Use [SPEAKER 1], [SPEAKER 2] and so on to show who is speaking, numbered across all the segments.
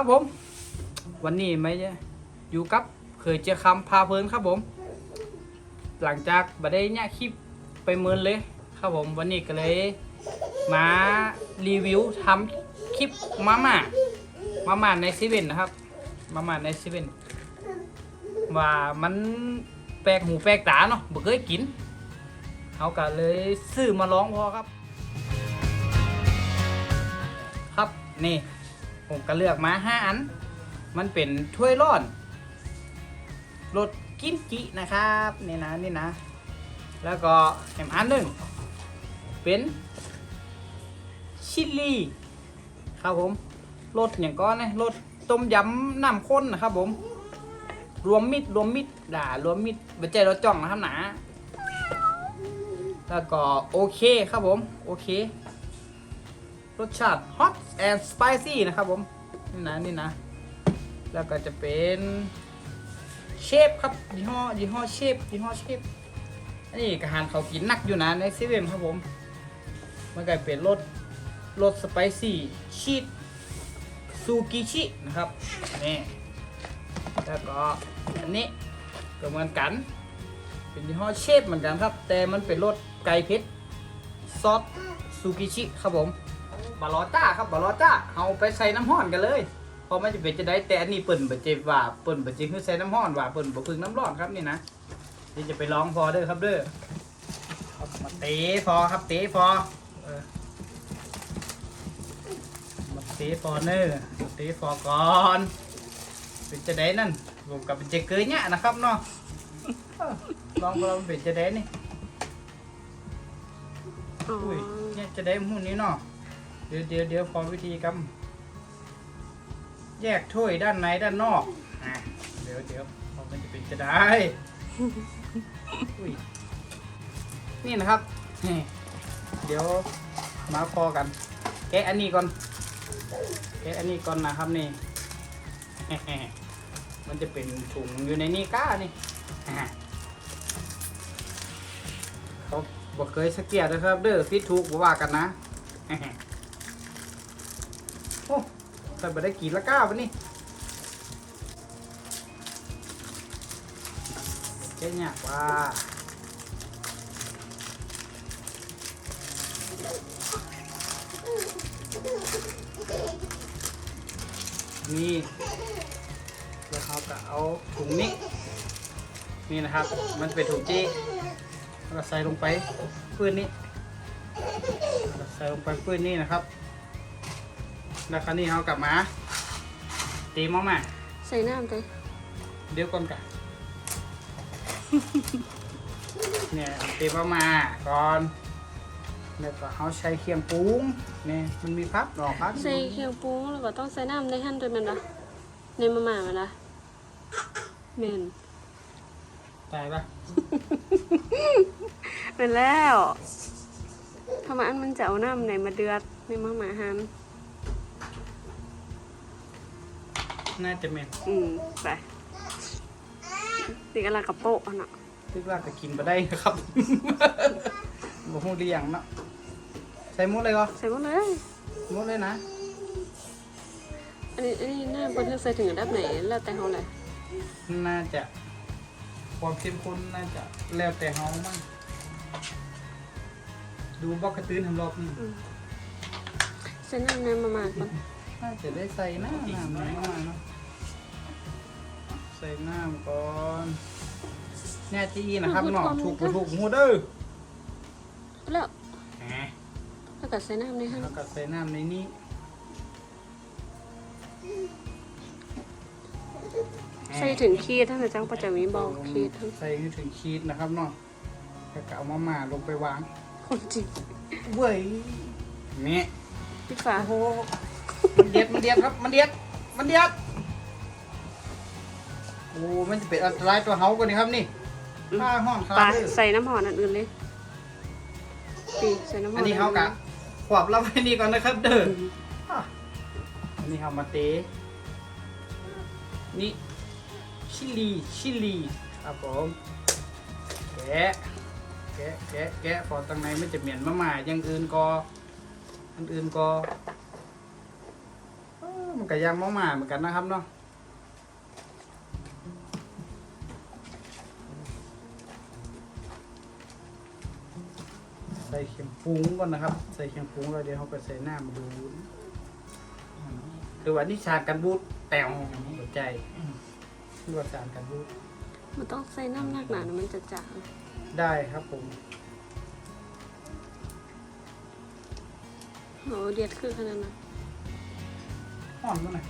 [SPEAKER 1] ครับผม วันนี้ไม่อยู่กับเคยเจอคำพาเพลินครับผม หลังจากบัได้เนี่ยคลิปไปเมินเลย ครับผมวันนี้ก็เลย มารีวิวทำคลิปมาม่ามาม่าในเซเว่นนะครับ มาม่าในเซเว่นว่ามันแปลกหูแปลกตาเนาะบ่เคยกินเขาก็เลยซื้อมาลองพอครับ ครับนี่ ผมก็เลือกมาห้าอัน มันเป็นถ้วยร้อนรสกิมจินะครับนี่นะนี่นะ แล้วก็แถมอันหนึ่งเป็นชิลลี่ครับผมรสอย่างก้อนนะรสต้มยำน้ำข้นนะครับผม รวมมิตรวมมิตรด่ารวมมิตรบัจเจเราจ้องนะครับหนาแล้วก็โอเคครับผม โอเค รสชาติ hot and spicy นะครับผม นี่นะนี่นะ แล้วก็จะเป็นเชฟครับยี่ห้อยี่ห้อเชฟยี่ห้อเชฟอันนี้กระหารเขากินหนักอยู่นะในเซเว่นครับผม มันก็เป็นรสรสสไปซี่ชีสซูกิชินะครับนี่แล้วก็อันนี้ก็เหมือนกัน เป็นยี่ห้อเชฟเหมือนกันครับ แต่มันเป็นรสไก่เผ็ดซอสซูกิชิครับผม บาลอจ้าครับบาลอจ้าเอาไปใส่น้ำห้อนกันเลยเพราะมันจะเป็นจะได้แต่อันนี้เปิ่นบะเจ็บว่าเปิ่นบะเจ็บคือใส่น้ำห้อนว่าเปิ่นบะพึ่งน้ำร้อนครับนี่นะนี่จะไปลองพอเด้อครับเด้อมาเตะพอครับเตะพอมาเตะพอเนอร์เตะพอก่อนเป็นจะได้นั่นผมกับเป็นจะเกยเนี่ยนะครับเนาะเออลองพอมันเป็นจะได้นี่
[SPEAKER 2] อุ้
[SPEAKER 1] ยเนี่ยจะได้หมุนนี้เนาะ เดี๋ยวเดี๋ยวเดี๋ยวพอวิธีกำแยกถ้วยด้านในด้านนอกอะเดี๋ยวเดี๋ยวพอมันจะเป็นจะได้อุ้ยนี่นะครับนี่เดี๋ยวมาพอกัน แกะอันนี้ก่อน แกะอันนี้ก่อนนะครับนี่ มันจะเป็นถุงอยู่ในนี่ก้านี่อะเขาบอกเคยสเกียดนะครับ เด้อฟิตถูกบ่ว่ากันนะโอ้ แต่บ่ได้กี่ละก้าวปะนี่เจ๊เนี่ยว่านี่แล้วเขาก็เอาถุงนี้นี่นะครับ มันเป็นถุงจี้แล้วก็ใส่ลงไปปืนนี้ใส่ลงไปปืนนี้นะครับ แล้วคราวนี้เขากลับมาตีหม้อมา
[SPEAKER 2] ใส่น้ำไป
[SPEAKER 1] เดี๋ยวก่อนกันเนี่ยตีหม้อมาก่อนแล้วก็เขาใช้เคียงปรุงเนี่ยมันมีพับดอกพับ
[SPEAKER 2] ใส่เคียงปรุงแล้วก็ต้องใส่น้ำในหั่นด้วยมันละในมาม่ามันละเมน
[SPEAKER 1] ตายปะ
[SPEAKER 2] เป็นแล้วทำไมอันมันจะเอาน้ำไหนมาเดือดในมาม่าหั่น
[SPEAKER 1] น่าจะเม็น
[SPEAKER 2] อืมไปติกอะไรกับโปะอะเนาะ
[SPEAKER 1] ทึกว่าจะกินไปได้นะครับ บ่ฮู้เรียงเนาะใส่หมดเลยก็
[SPEAKER 2] ใส่หมดเลย
[SPEAKER 1] หมดเลยนะ
[SPEAKER 2] อันนี้อันนี้น้ำบนเธอใส่ถึงระดับไหนแล้วแต่เขาเลย
[SPEAKER 1] น่าจะความเข้มข้นน่าจะแล้วแต่เฮามั่งดูบอกกระตื้นทำรอบนี่
[SPEAKER 2] ใส่น้ำในมาม่าก่อน
[SPEAKER 1] น่าจะได้ใส่น้ำน้ำน้อยเนาะ ใส่น้ำก่อนแน่จีนะครับเนาะถูกบ่ถูกหูเด้อ
[SPEAKER 2] แล้ว
[SPEAKER 1] แหม
[SPEAKER 2] แล้วก็ใส่น้ำในหั่น
[SPEAKER 1] แล้วก็ใส่น้ำในนี้
[SPEAKER 2] ใส่ถึงขีดถ้าเกิดจังประจะมีบอกขีดทั้ง
[SPEAKER 1] ใส่ให้ถึงขีดนะครับเนาะแล้วก็เอามาม่าลงไปวาง
[SPEAKER 2] คนจริง
[SPEAKER 1] เว้ยนี่
[SPEAKER 2] ปิดฝา
[SPEAKER 1] โอ้โหมันเดียดมันเดียดครับ มันเดียดมันเดียดโอ้มันจะเป็นอันตรายตัวเฮากว่านี้ครับนี่ผ้าห้อนคา
[SPEAKER 2] ปลา
[SPEAKER 1] เลย
[SPEAKER 2] ใส่น้ำหอมอันอื่นเลยปีใส่น้ำหอม
[SPEAKER 1] อันนี้เฮากะขวบรับไว้นี่ก่อนนะครับ เด้ออะอันนี้เฮามาเตะนี่ชิลลีชิลลีครับผมแกะแกะแกะแกะพอตั้งในมันจะเหม็นมาหมาอย่างอื่นก็อันอื่นก็เอ้มันก็ยังมาๆเหมือนกันนะครับเนาะ ใส่เข็มปรุงก่อนนะครับ ใส่เข็มปรุงแล้วเดี๋ยวเขาไปใส่น้ำดูหรือว่านี่ชากันบูดแปลวหัวใจหรือว่าชากันบูด
[SPEAKER 2] มันต้องใส่น้ำหนักหนานะมันจะจาง
[SPEAKER 1] ได้ครับผม
[SPEAKER 2] โหเดียดคือขนาดนั้น
[SPEAKER 1] ห่อนมั้งนะ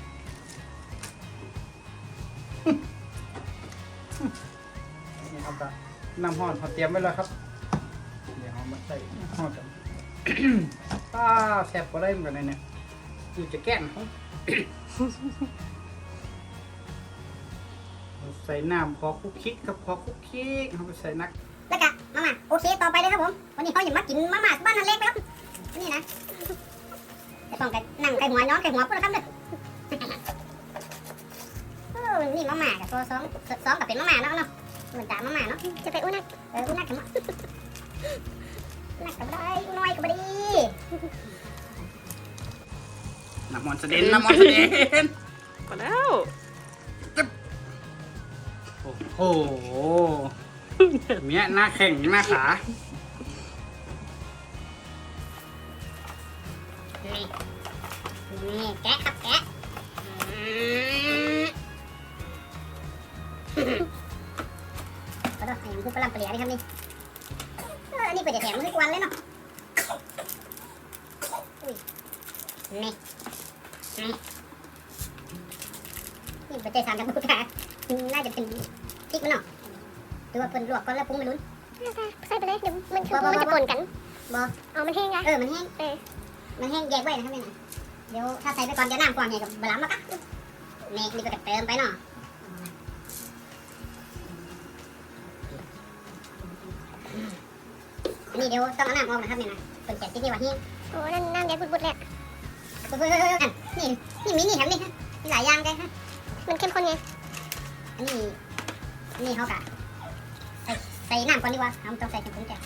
[SPEAKER 1] นี่ครับก็น้ำห่อนเขาเตรียมไว้แล้วครับ ใส่ห่อกันป้าแซ่บก็ได้เหมือนกันนะเนี่ยอยู่จะแก้นเขาใส่น้ำพอคุกคิกครับพอคุกคิกเขาไปใส่นัก
[SPEAKER 3] แล้วก็มาม่าโอเคต่อไปเลยครับผม วันนี้เขาอยากมากินมาม่าบ้านนันเล็กนะครับนี่นะแต่ต้องกันนั่งไก่หัวย้อนไก่หัวพูดนะครับเด้อโอ้นี่มาม่ากับตัวสองสองกับเป็นมาม่าเนาะเนาะเหมือนจ่ามาม่าเนาะจะไปอุ้นักเอออุ้นักกันมั้ งนักกับได้อุ้น้อยกับได้
[SPEAKER 1] น้ำมันเสด็นน้ำมันเสด็น
[SPEAKER 2] พอแล้ว
[SPEAKER 1] โอ้โหเมียหน้าแข่งหน้าขา
[SPEAKER 3] นี่นี่แกะครับแกะอืมขอโทษไอ้ยังพูดกระลำเปลี่ยนนี่ครับนี่เออนี่เปิดจะแถมมือทุกวันเลยเนาะอุ้ยนี่นี่นี่เปิดใจสารกับบุกค่ะน่าจะเป็นพริกมันเนาะหรือว่าเพิ่นลวกก่อนแล้วปรุงไม่ลุ้น
[SPEAKER 4] ใส่ไปเลยเดี๋ยวมัน
[SPEAKER 3] บ่บ่บ่
[SPEAKER 4] มันจะปนกัน
[SPEAKER 3] บ่
[SPEAKER 4] เอามันแห้งไง
[SPEAKER 3] เออมันแห้ง
[SPEAKER 4] เออ
[SPEAKER 3] มันแห้งแยกไว้นะครับเนี่ยนะเดี๋ยวถ้าใส่ไปก่อนเดี๋ยวน้ำกว้างใหญ่กับบะหลามมากะเมกนี่ก็จะเติมไปเนาะ นนี้เดี๋ยวต้องเอาน้ำออกนะครับเนี่ยนะเป็นแกะที่นี่ว่าแห้ง
[SPEAKER 4] โอ้นั่นน้ำแดงบุดๆเลยอะ
[SPEAKER 3] เฮ้ยเฮ้ยเฮ้ยเฮ้ยนี่นี่มีนี่แถมนี่ฮะมีหลายอย่างเลยฮะ
[SPEAKER 4] มันเข้มข้นไง
[SPEAKER 3] อันนี้อันนี้เขากะใส่ใส่น้ำก่อนดีกว่าเอาต้องใส่ถึงแกะ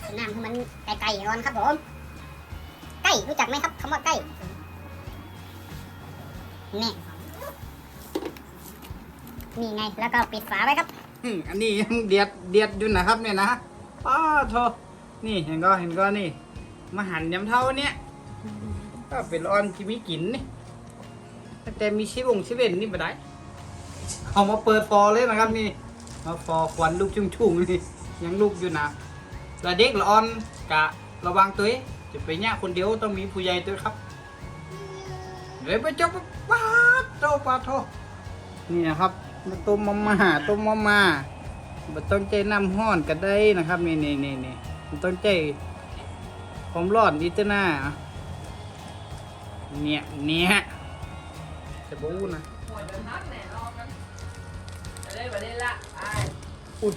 [SPEAKER 3] ใส่น้ำให้มันไก่ๆก่อนครับผมไก่รู้จักไหมครับคำว่าไก่นี่นี่ไงแล้วก็ปิดฝาไว้ครับ
[SPEAKER 1] อืมอันนี้ยังเดียดเดียดอยู่นะครับเนี่ยนะป้าโท นี่เห็นก็เห็นก็นี่ มาหั่นยำเท่าเนี้ยก็เป็นออนที่มีกลิ่นนี่แต่มีชิบงชิเว่นนี่ไม่ได้เอามาเปิดฟอเลยนะครับนี่มาฟอควันลูกชุ่งๆนี่ยังลูกอยู่นะแล้วเด็กละออนกะระวังตัวจะไปเนี่ยคนเดียวต้องมีผู้ใหญ่ตัวครับเดี๋ยวไปจบป้าโตปาโทนี่นะครับมาต้มมาม่าต้มมาม่าบ่ต้องใจน้ำห้อนก็ได้นะครับนี่นี่นี่ นี่มันต้องใจความร้อนดีเตอร์หน้าเนี่ยเนี่ยจะบูนะ
[SPEAKER 5] หวยเป็นนักแน่นอนกันไปเลยไปเลยละไป
[SPEAKER 1] อุ้ย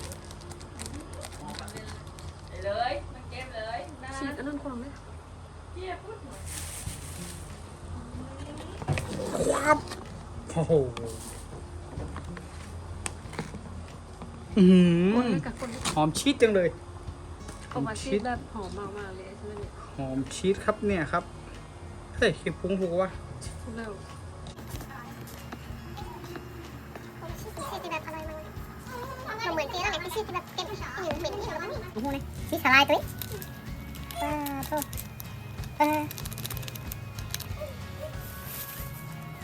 [SPEAKER 5] ไปเลยมาเก็บเลยนะ
[SPEAKER 2] ฉีกอันนั้นควางเลย
[SPEAKER 5] เจี๊ยบพูดหน่อย
[SPEAKER 1] โอ้โหอื้อหื
[SPEAKER 2] คน
[SPEAKER 1] อ
[SPEAKER 2] เลยกับคนเลย
[SPEAKER 1] หอมชีสจังเลย
[SPEAKER 2] เขามาชีสแบบหอมมากๆเลยใช่ไหมเนี่ย
[SPEAKER 1] หอมชีสครับเนี่ยครับเฮ้ยคิดปรุงถูกวะ
[SPEAKER 2] พูดแล้ว
[SPEAKER 4] ชีสที่แบบอร่อยมากเลยเราเหมือนเจ๊แล้วแหละที่ชีสที่แบบเก็บอยู่เหม็นที่หรอวะนี่
[SPEAKER 3] โอ้โหนี่ซีสลายตัวนี้ปลาโทษเออ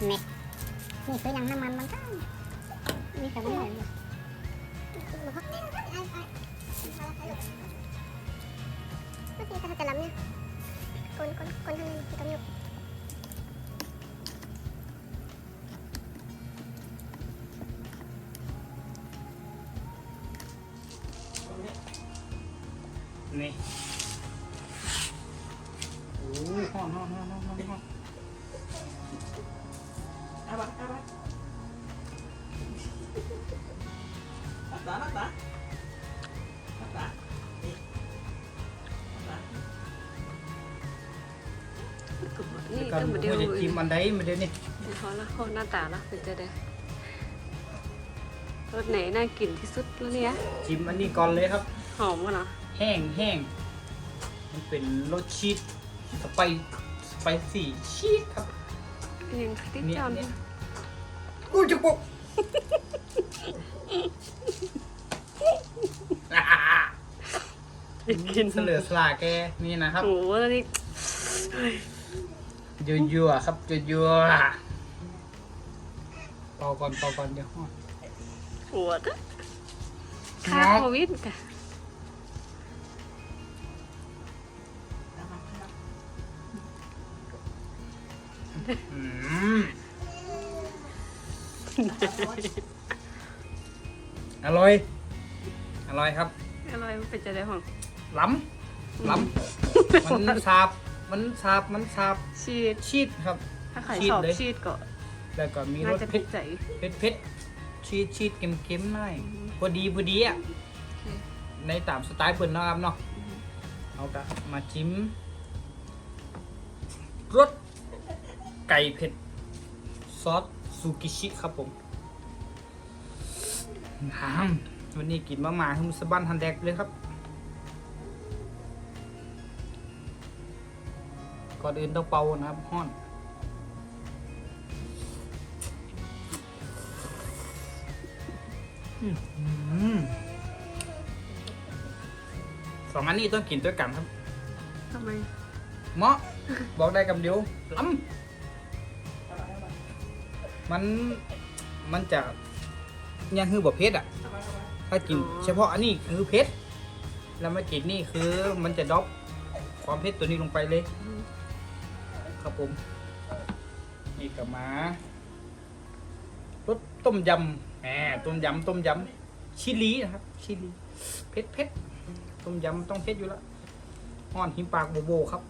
[SPEAKER 3] นี่นี่คือยังน้ำมันมันก็นี่แต่ไม่เห็นเลย
[SPEAKER 4] เมื่อกี้จะจะล้ำเนี่ ยคนคนคนทางนั้นต้องอยู่
[SPEAKER 1] นี่โอ้ยหอมหอมหอมหอมหอมหอม
[SPEAKER 5] เอาไปเอาไปรักษารักษา
[SPEAKER 1] อน
[SPEAKER 2] ก็
[SPEAKER 1] ผม
[SPEAKER 2] มาเดียว
[SPEAKER 1] จะจิ้มอันใดมาเดี๋ยวนี้
[SPEAKER 2] เขาละเขาหน้าตาละเป็นจะได้รสไหนน่ากินที่สุดแล้วเนี่ย
[SPEAKER 1] จิ้มอันนี้ก่อนเลยครับ
[SPEAKER 2] หอมวะเนาะ
[SPEAKER 1] แห้งแห้งมันเป็นรสชีสสไปสไปซี่ชีสครับ
[SPEAKER 2] ไอยังติ๊ก
[SPEAKER 1] เนี่ย
[SPEAKER 2] จอน
[SPEAKER 1] เนี่ยกูจะปลุก
[SPEAKER 2] กิน
[SPEAKER 1] เสลือสลาแกนี่นะครับ
[SPEAKER 2] โอ้โหแล้วนี่
[SPEAKER 1] ยัวๆครับยัวๆเป่าก่อนเป่าก่อนเดี๋ยวห้อน
[SPEAKER 2] ปวดอะค่าโควิดกะ
[SPEAKER 1] อืมอร่อย อร่อยครับ
[SPEAKER 2] อะไรมันเป็นจะได้ของ
[SPEAKER 1] ล้ำล้ำมันสาบ มันสาบมันสาบ
[SPEAKER 2] ชีส
[SPEAKER 1] ชีสครับ
[SPEAKER 2] ถ้าใคร
[SPEAKER 1] ชีส
[SPEAKER 2] ชอบ
[SPEAKER 1] เลย
[SPEAKER 2] ชีสก็
[SPEAKER 1] แล้วก็มีร
[SPEAKER 2] น่า
[SPEAKER 1] ส
[SPEAKER 2] จะ
[SPEAKER 1] เผ็
[SPEAKER 2] ติ
[SPEAKER 1] ด
[SPEAKER 2] ดใจ
[SPEAKER 1] เผ็ดเผ็ดชีสชีสเค็มเค็มๆหน่อยพอดีพอดีอะในตามสไตล์เปิ่นเนาะครับเนาะเอากะมาชิมรสไก่เผ็ดซอสซูกิชิครับผมน้ำวันนี้กินมาม่าให้มันสะบันทันแดกเลยครับ ก่อนอื่นต้องเป่านะครับห้อนอืมสองอันนี้ต้องกินด้วยกันครับ
[SPEAKER 2] ทำไม
[SPEAKER 1] เหมาะบอกได้กับเดียวล้ำมันมันจะยังคือแบบเพชรอะ ถ้ากินเฉพาะอันนี้คือเพชรแล้วมากินนี่คือมันจะดรอปความเผ็ดตัวนี้ลงไปเลย ครับผมนี่กับมารสต้มยำแหมต้มยำต้มยำชิลีนะครับชิลีเผ็ดเผ็ดต้มยำต้องเผ็ดอยู่แล้วห้อนหิมปากโบโบครับ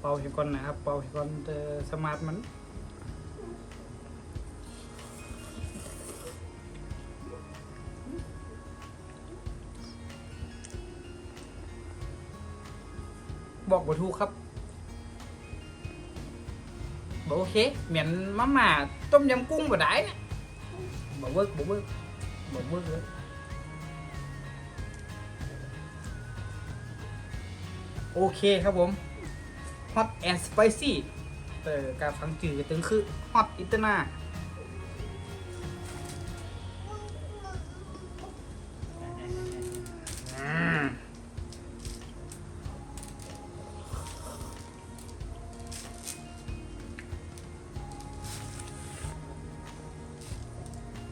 [SPEAKER 1] เป่าให้ก่อนนะครับเป่าให้ก่อนแต่สมาร์ทมัน บอกบ่ถูกครับบอกโอเคเหมือนมาม่าต้มยำกุ้งบ่ได้นะบอกเวิร์กบอกเวิร์กบอกเวิร์กเลยโอเคครับผม hot and spicy เออการฟังจืดตึงคือ hot อิตนา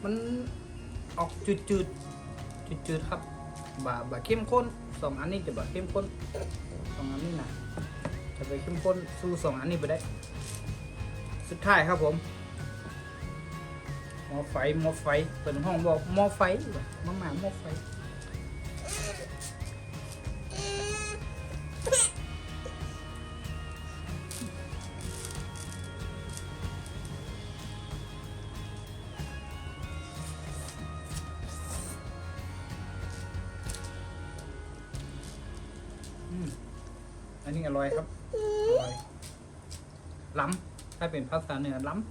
[SPEAKER 1] มันออกจืดจืดจืดจืดๆครับบาบาเข้มข้นสองอันนี้จะบาเข้มข้นสองอันนี้นะจะไปเข้มข้นสู้สองอันนี้ไปได้ สุดท้ายครับผมหม้อไฟหม้อไฟเปิดห้องบอกหม้อไฟมาหมาหม้อไฟ ร่อยครับอร่อยล้ำถ้าเป็นภาษาเหนือล้ำ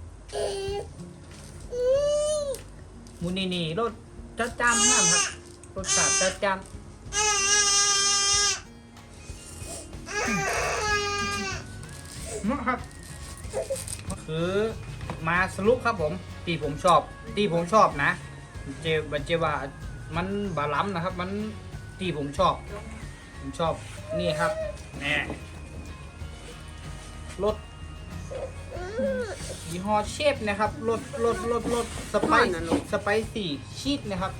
[SPEAKER 1] มูนีนี่รสจัดจ้านมากครับรสชาติจัดจ้านอืมครับคือมาสรุปครับผมที่ผมชอบที่ผมชอบนะ เจบัเจว่ามันบาล้ำนะครับ มันที่ผมชอบ ผมชอบนี่ครับแน่ รสยี่ห้อเชฟนะครับรสรสรสรสสไป
[SPEAKER 2] ว่าน่ะลูก
[SPEAKER 1] สไปซี่ชีสนะครับ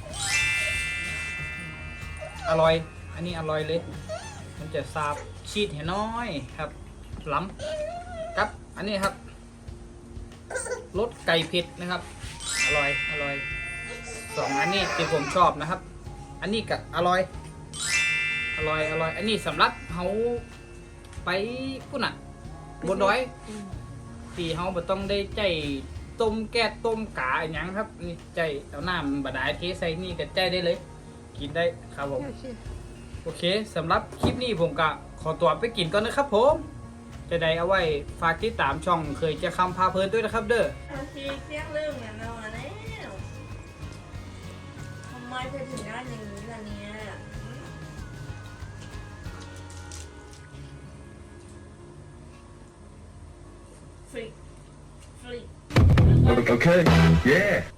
[SPEAKER 1] อร่อย อันนี้อร่อยเลย มันจะซาบชีสเห็นน้อยครับล้ำกับ อันนี้ครับรสไก่เผ็ดนะครับ อร่อย อร่อยสองอันนี้ที่ผมชอบนะครับ อันนี้ก็อร่อย อร่อย อร่อย อันนี้สำหรับเขาไปพุ่นอะ บนดอยที่เขาบ่ต้องได้ใจต้มแก๊สต้มกาอหยังครับ นี่ใจเอาน้ำบาดาลเทใส่นี่ก็ใจได้เลย กินได้ครับผม โอเคสำหรับคลิปนี้ผมก็ขอตัวไปกินก่อนนะครับผม จะได้เอาไว้ฝากติดตามช่องเคยจะคำพาเพลินด้วยนะครับเด้อ
[SPEAKER 5] บางทีเสียงเรื่องเนี่ยนอนแล้วทำไมเธอถึงได้อย่างนี้
[SPEAKER 6] Okay. Yeah.